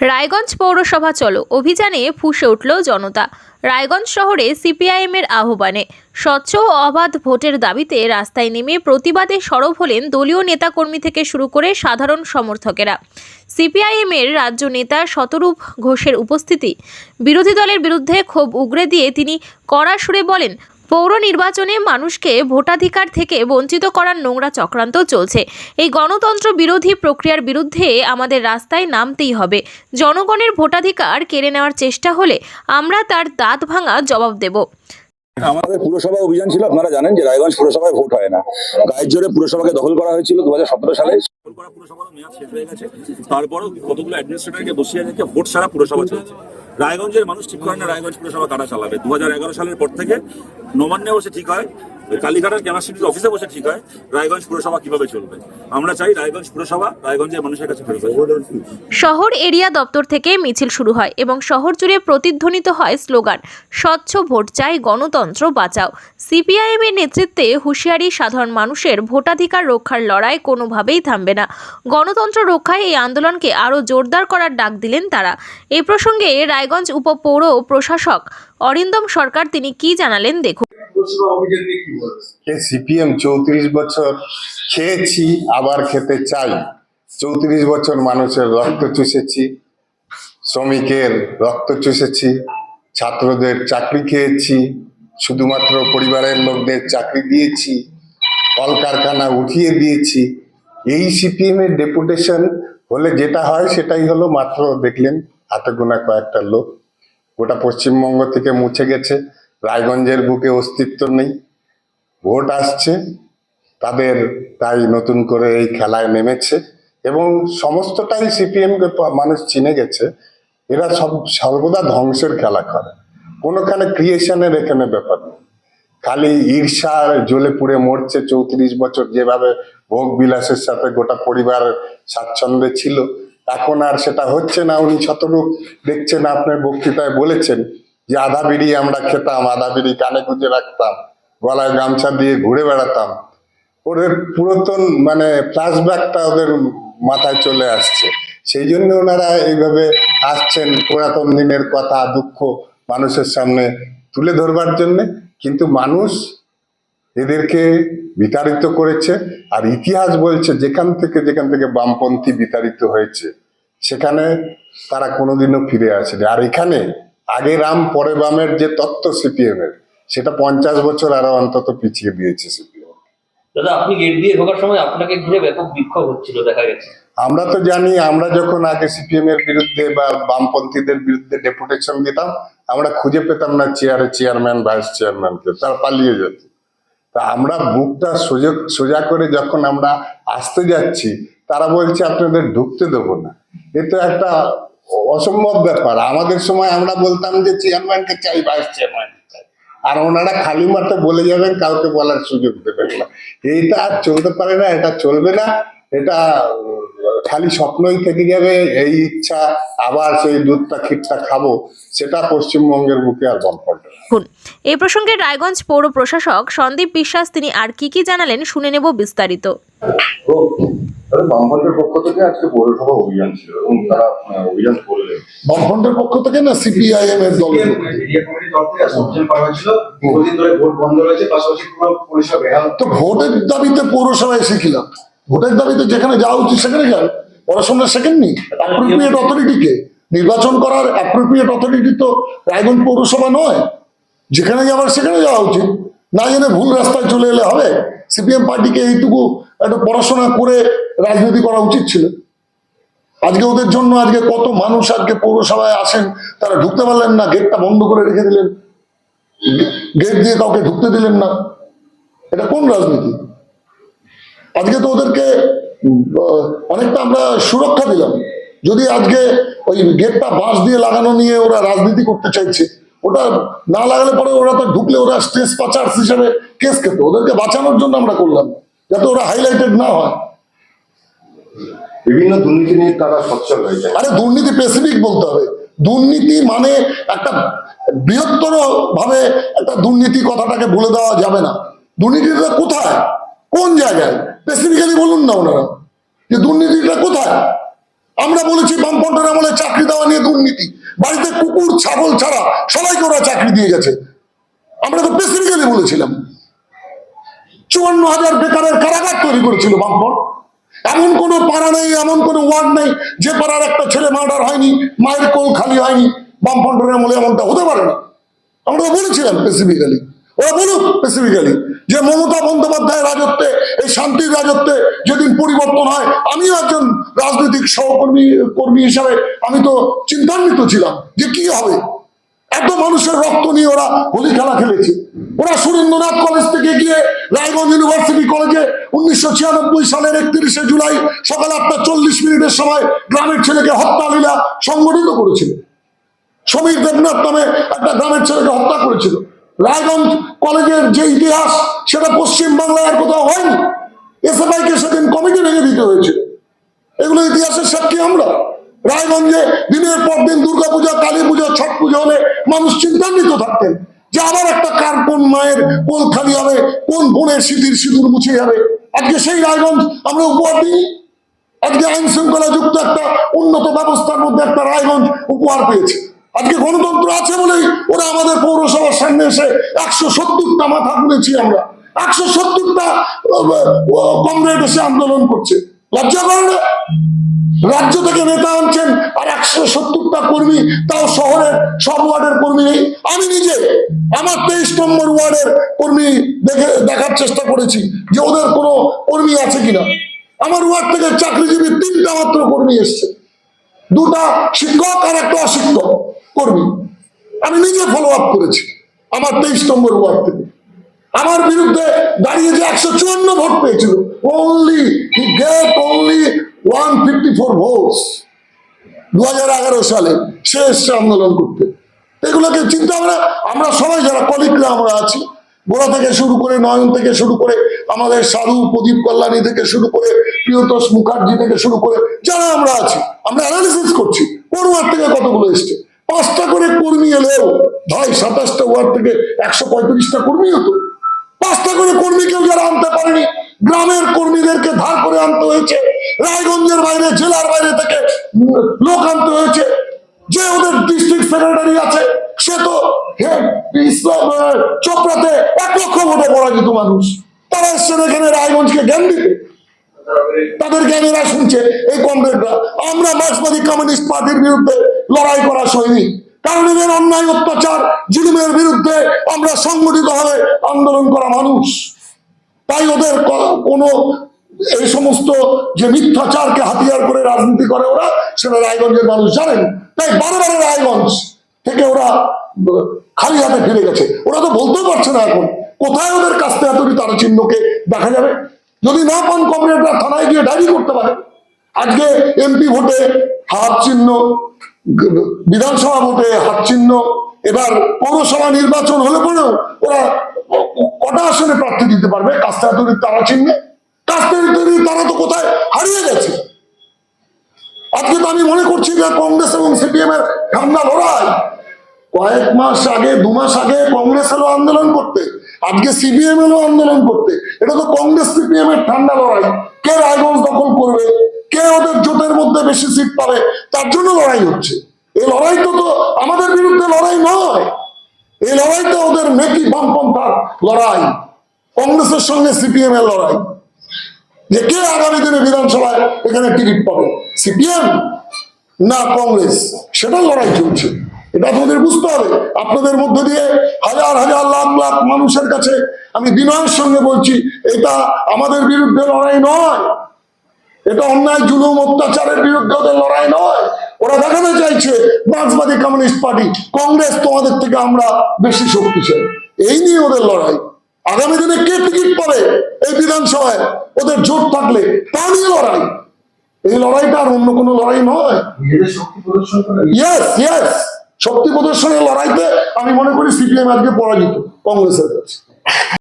রায়গঞ্জ পৌরসভা চলো। অভিযানে ফুসে উঠল জনতা। রায়গঞ্জ শহরে সিপিআইএমের আহ্বানে স্বচ্ছ ও অবাধ ভোটের দাবিতে রাস্তায় নেমে প্রতিবাদে সরব হলেন দলীয় নেতাকর্মী থেকে শুরু করে সাধারণ সমর্থকেরা। সিপিআইএমের রাজ্য নেতা শতরূপ ঘোষের উপস্থিতি, বিরোধী দলের বিরুদ্ধে ক্ষোভ উগরে দিয়ে তিনি কড়া সুরে বলেন পৌর নির্বাচনে মানুষকে ভোটাধিকার থেকে বঞ্চিত করার নোংরা চক্রান্ত চলছে। এই গণতন্ত্র বিরোধী প্রক্রিয়ার বিরুদ্ধে আমাদের রাস্তায় নামতেই হবে। জনগণের ভোটাধিকার কেড়ে নেওয়ার চেষ্টা হলে আমরা তার দাঁত ভাঙা জবাব দেব। আমাদের পুরসভা অভিযান ছিল, আপনারা জানেন যে রায়গঞ্জ পুরসভায় ভোট হয় না। গায়ের জোরে পুরসভাকে দখল করা হয়েছিল দু হাজার সতেরো সালে। পুরসভার মেয়াদ শেষ হয়ে গেছে। তারপরও কতগুলো বসিয়ে ভোট পুরসভা রায়গঞ্জের মানুষ ঠিক করে না রায়গঞ্জ পুরসভা কারা চালাবে? দু হাজার এগারো সালের পর থেকে নবান্নে সে ঠিক হয়। কালীঘাটের কেমাস্ট্রির অফিসে বসে ঠিক হয়, রায়গঞ্জ পুরসভা কীভাবে চলবে? আমরা চাই রায়গঞ্জ পুরসভা রায়গঞ্জের মানুষের কাছে ফেরত শহর এরিয়া দপ্তর থেকে মিছিল শুরু হয় এবং শহর জুড়ে প্রতিধ্বনিত হয় স্লোগান, স্বচ্ছ ভোট চাই, গণতন্ত্র বাঁচাও। সিপিআইএম এর নেতৃত্বে হুঁশিয়ারি সাধারণ মানুষের ভোটাধিকার রক্ষার লড়াই কোনোভাবেই থামবে না। গণতন্ত্র রক্ষায় এই আন্দোলনকে আরও জোরদার করার ডাক দিলেন তারা। এই প্রসঙ্গে রায়গঞ্জ উপপৌর প্রশাসক অরিন্দম সরকার তিনি কি জানালেন দেখুন। সিপিএম চৌত্রিশ বছর খেয়েছি আবার খেতে চাই। চৌত্রিশ বছর মানুষের রক্ত চুষেছি শ্রমিকের রক্ত চুষেছি ছাত্রদের চাকরি খেয়েছি শুধুমাত্র পরিবারের লোকদের চাকরি দিয়েছি কলকারখানা উঠিয়ে দিয়েছি। এই সিপিএম এর ডেপুটেশন হলে যেটা হয় সেটাই হলো মাত্র দেখলেন হাতে গোনা কয়েকটা লোক। গোটা পশ্চিমবঙ্গ থেকে মুছে গেছে। রায়গঞ্জের বুকে অস্তিত্ব নেই। ভোট আসছে, তাদের তাই নতুন করে এই খেলায় নেমেছে এবং সমস্তটাই সিপিএম কে মানুষ চিনে গেছে। এরা সব সর্বদা ধ্বংসের খেলা করে। কোনোখানে ক্রিয়েশনের এখানে ব্যাপার নেই। খালি ঈর্ষার জ্বলে পুড়ে মরছে চৌত্রিশ বছর যেভাবে ভোগ বিলাসের সাথে গোটা পরিবার স্বাচ্ছন্দ্যে ছিল। এখন আর সেটা হচ্ছে না। উনি শতরূপ দেখছেন, আপনার বক্তৃতায় বলেছেন যে, আধা বিড়ি আমরা খেতাম, আধা বিড়ি কানে গুঁজে রাখতাম, গলায় গামছা দিয়ে ঘুরে বেড়াতাম। ওদের পুরাতন মানে ফ্ল্যাশব্যাকটা ওদের মাথায় চলে আসছে। সেই জন্য ওনারা এইভাবে আসছেন পুরাতন দিনের কথা, দুঃখ মানুষের সামনে তুলে ধরবার জন্যে। কিন্তু মানুষ এদেরকে বিতাড়িত করেছে আর ইতিহাস বলছে যেখান থেকে যেখান থেকে বামপন্থী বিতাড়িত হয়েছে সেখানে তারা কোনোদিনও ফিরে আসেনি। আর এখানে আগে রাম পরে বামের যে তত্ত্ব সিপিএম এর সেটা পঞ্চাশ বছর আরও অন্তত পিছিয়ে দিয়েছে সিপিএম দাদা আপনি গেট দিয়ে ঢোকার সময় আপনাকে ঘিরে ব্যাপক বিক্ষোভ হচ্ছিল দেখা গেছে। আমরা তো জানি আমরা যখন আগে সিপিএম এর বিরুদ্ধে বা বামপন্থীদের বিরুদ্ধে ডেপুটেশন দিতাম আমরা খুঁজে পেতাম না চেয়ারে চেয়ারম্যান ভাইস চেয়ারম্যানকে তারা পালিয়ে যেত। তা আমরা বুকটা সোজা সোজা করে যখন আমরা আসতে যাচ্ছি, তারা বলছে, আপনাদের ঢুকতে দেবো না। এ তো একটা অসম্ভব ব্যাপার। আমাদের সময় আমরা বলতাম যে, চেয়ারম্যানকে চাই, ভাইস চেয়ারম্যানকে চাই। আর ওনারা খালি মাঠে বলে যাবেন, কাউকে বলার সুযোগ দেবেন না। এইটা আর চলতে পারে না, এটা চলবে না, এটা খালি স্বপ্নই থেকে যাবে এই ইচ্ছা আবার সেই দুধটা ক্ষীরটা খাব সেটা পশ্চিমবঙ্গের বুকে আর বল পড়বে না। এই প্রসঙ্গে রায়গঞ্জ পৌর প্রশাসক সন্দীপ বিশ্বাস তিনি আর কি কি জানালেন শুনে নেব বিস্তারিত। বামফ্রন্টের পক্ষ থেকে আজকে পৌরসভা অভিযান ছিল এবং তারা অভিযান করলেন। বামফ্রন্টের পক্ষ থেকে না সিপিআইএম এর দল? তো ভোটের দাবিতে পৌরসভায় এসেছিলাম ভোটের দাবিতে যেখানে যাওয়া উচিত, সেখানে যান। পড়াশোনা শেখেননি। অ্যাপ্রোপ্রিয়েট অথরিটিকে নির্বাচন করার অ্যাপ্রোপ্রিয়েট অথরিটি তো রায়গঞ্জ পৌরসভা নয়। যেখানে যাওয়ার, সেখানে যাওয়া উচিত। না জেনে ভুল রাস্তায় চলে এলে হবে। সিপিএম পার্টিকে এইটুকু একটা পড়াশোনা করে রাজনীতি করা উচিত ছিল। আজকে ওদের জন্য আজকে কত মানুষ আজকে পৌরসভায় আসেন, তারা ঢুকতে পারলেন না, গেটটা বন্ধ করে রেখে দিলেন। গেট দিয়ে কাউকে ঢুকতে দিলেন না। এটা কোন রাজনীতি? আজকে তো ওদেরকে অনেকটা আমরা সুরক্ষা দিলাম। যদি আজকে ওই গেটটা বাঁশ দিয়ে লাগানো নিয়ে ওরা রাজনীতি করতে চাইছে ওটা না লাগালে পরে ওরা তো ঢুকলে ওরা স্টেজ পাচার্স হিসেবে কেস খেত। ওদেরকে বাঁচানোর জন্য আমরা করলাম যাতে ওরা হাইলাইটেড না হয়। বিভিন্ন দুর্নীতি নিয়ে তারা সচ্ছল হয়েছে আরে দুর্নীতি স্পেসিফিক বলতে হবে। দুর্নীতি মানে একটা বৃহত্তর ভাবে একটা দুর্নীতি কথাটাকে বলে দেওয়া যাবে না। দুর্নীতিটা কোথায়? কোন জায়গায়? স্পেসিফিক্যালি বলুন না ওনারা যে দুর্নীতিটা কোথায়? আমরা বলেছি বামপন্থের আমলে চাকরি দেওয়া নিয়ে দুর্নীতি। বাড়িতে কুকুর, ছাগল ছাড়া সবাইকে ওরা চাকরি দিয়ে গেছে। আমরা তো স্পেসিফিক্যালি বলেছিলাম। চুয়ান্ন হাজার বেকারের কারাগার তৈরি করেছিল বামপন এমন কোনো পাড়া নেই, এমন কোনো ওয়ার্ড নেই, যে পাড়ার একটা ছেলে মার্ডার হয়নি, মায়ের কোল খালি হয়নি বামফ্রন্টের আমলে এমনটা হতে পারে না। আমরা বলেছিলাম স্পেসিফিক্যালি ওরা বলুক স্পেসিফিক্যালি যে মমতা বন্দ্যোপাধ্যায়ের রাজত্বে, এই শান্তির রাজত্বে যেদিন পরিবর্তন হয়, আমিও একজন রাজনৈতিক সহকর্মী, কর্মী হিসাবে আমি তো চিন্তান্বিত ছিলাম যে কি হবে। এত মানুষের রক্ত নিয়ে ওরা হোলি খেলা খেলেছে। ওরা সুরেন্দ্রনাথ কলেজ থেকে গিয়ে রায়গঞ্জ ইউনিভার্সিটি কলেজে উনিশশো ছিয়ানব্বই সালের একত্রিশে জুলাই সকাল আটটা চল্লিশ মিনিটের সময় গ্রামের ছেলেকে হত্যা লীলা সংগঠিত করেছিল। সমীর দেবনাথ নামে একটা গ্রামের ছেলেকে হত্যা করেছিল। রায়গঞ্জ কলেজের যে ইতিহাস, সেটা পশ্চিম বাংলায় আর কোথাও হয়নি। এসএফআই কে সেদিন কমিটি ভেঙে দিতে হয়েছিল। এগুলো ইতিহাসের সাক্ষী আমরা। রায়গঞ্জে দিনের পর দিন দুর্গাপূজা কালী পূজা, ছট পুজো হলে মানুষ চিন্তান্বিত থাকতেন যে আবার একটা কার কোন মায়ের কোল খালি হবে, কোন বোনের স্মৃতির সিঁদুর মুছে যাবে। আজকে সেই রায়গঞ্জ আমরা উপহার দিই। আজকে আইন শৃঙ্খলা যুক্ত একটা উন্নত ব্যবস্থার মধ্যে একটা রায়গঞ্জ উপহার পেয়েছে। আজকে গণতন্ত্র আছে বলেই ওরা আমাদের পৌরসভার এসে একশো সত্তরটা মাথা খুলেছি আমরা। একশো সত্তরটা কমরেড এসে আন্দোলন করছে। লজ্জা করে না? রাজ্য থেকে নেতা আনছেন আর একশো সত্তরটা কর্মী, তাও শহরের সব ওয়ার্ডের কর্মী নেই। আমি নিজে আমার তেইশ নম্বর ওয়ার্ডের কর্মী দেখে, দেখার চেষ্টা করেছি যে ওদের কোনো কর্মী আছে কিনা। আমার ওয়ার্ড থেকে চাকরিজীবী তিনটা মাত্র কর্মী এসছে। দুটা শিক্ষক আর একটা অশিক্ষক কর্মী। আমি নিজে ফলো আপ করেছি। আমার তেইশ নম্বর ওয়ার্ড থেকে। আমার বিরুদ্ধে দাঁড়িয়ে যে একশো চুয়ান্ন ভোট পেয়েছিল only get only one fifty four votes দু হাজার এগারো সালে সে এসছে আন্দোলন করতে। এগুলোকে চিন্তা আমরা আমরা সবাই যারা কলিগরা আমরা আছি, গোড়া থেকে শুরু করে নয়ন থেকে শুরু করে আমাদের সাধু প্রদীপ কল্যাণী থেকে শুরু করে প্রিয়তোষ মুখার্জি থেকে শুরু করে যারা আমরা আছি, আমরা অ্যানালিসিস করছি, কোন থেকে কতগুলো এসছে? পাঁচটা করে কর্মী এলেও ভাই, সাতাশটা ওয়ার্ড থেকে একশো পঁয়ত্রিশটা কর্মী হতো। পাঁচটা করে কর্মী কেউ যারা আনতে পারেনি, গ্রামের কর্মীদেরকে ধার করে আনতে হয়েছে। রায়গঞ্জের বাইরে, জেলার বাইরে থেকে লোক আনতে হয়েছে। যে ওদের ডিস্ট্রিক্ট সেক্রেটারি আছে, সে তো চোপড়াতে এক লক্ষ ভোটে পরাজিত মানুষ। তারা এসছেন এখানে রায়গঞ্জকে জ্ঞান দিতে। তাদের জ্ঞানীরা শুনছে, এই কমরেডরা। আমরা মার্ক্সবাদী কমিউনিস্ট পার্টির বিরুদ্ধে লড়াই করা সৈনিক। কারণ এদের অন্যায় অত্যাচার জুলুমের বিরুদ্ধে আমরা সংগঠিত হয়ে আন্দোলন করা মানুষ। তাই ওদের কোনো এই সমস্ত যে মিথ্যাচারকে হাতিয়ার করে রাজনীতি করে ওরা, সেটা রায়গঞ্জের মানুষ জানেন। তাই বারে বারে রায়গঞ্জ থেকে ওরা খালি হাতে ফিরে গেছে। ওরা তো বলতেও পারছে না এখন, কোথায় ওদের কাস্তে হাতুড়ি তার চিহ্নকে দেখা যাবে? যদি না পান কমরেডরা থানায় গিয়ে ডায়েরি করতে পারে। আজকে এমপি ভোটে হাত চিহ্ন, বিধানসভা ভোটে হাত চিহ্ন, এবার পৌরসভা নির্বাচন হলে পরেও ওরা কটা আসনে প্রার্থী দিতে পারবে? কাস্তে হাতুড়ির তারা চিহ্নে। কাস্তে হাতুড়ির তারা তো কোথায়? হারিয়ে গেছে। আজকে তো আমি মনে করছি যে কংগ্রেস এবং সিপিএম এর ঠান্ডা লড়াই। কয়েক মাস আগে, দু মাস আগে কংগ্রেস আন্দোলন করতে আজকে সিপিএম এলো আন্দোলন করতে। এটা তো কংগ্রেস সিপিএম এর ঠান্ডা লড়াই। কে রায়গঞ্জ দখল করবে? কে ওদের জোটের মধ্যে বেশি সিট পাবে? তার জন্য লড়াই হচ্ছে। এই লড়াই তো তো আমাদের বিরুদ্ধে লড়াই নয়। এই লড়াইটা ওদের মেকি বামপন্থার লড়াই। কংগ্রেসের সঙ্গে সিপিএম এর লড়াই। যে কে আগামী দিনে বিধানসভায় এখানে টিকিট পাবে? সিপিএম না কংগ্রেস? সেটা লড়াই চলছে। এটা আপনাদের বুঝতে হবে। আপনাদের মধ্যে দিয়ে হাজার হাজার লাখ লাখ মানুষের কাছে আমি বিনয়ের সঙ্গে বলছি এটা আমাদের বিরুদ্ধে লড়াই নয়। এটা অন্যায় জুলুম অত্যাচারের বিরুদ্ধে ওদের লড়াই নয়। ওরা দেখাতে চাইছে মার্ক্সবাদী কমিউনিস্ট পার্টি কংগ্রেস তোমাদের থেকে আমরা বেশি শক্তিশালী। এই নিয়ে ওদের লড়াই। আগামী দিনে কে টিকিট পাবে এই বিধানসভায়? ওদের জোট থাকলে তা নিয়ে লড়াই। এই লড়াইটা আর অন্য কোনো লড়াই নয়। ইয়েস ইয়েস শক্তি প্রদর্শনের লড়াইতে আমি মনে করি সিপিএম আজকে পরাজিত কংগ্রেসের কাছে।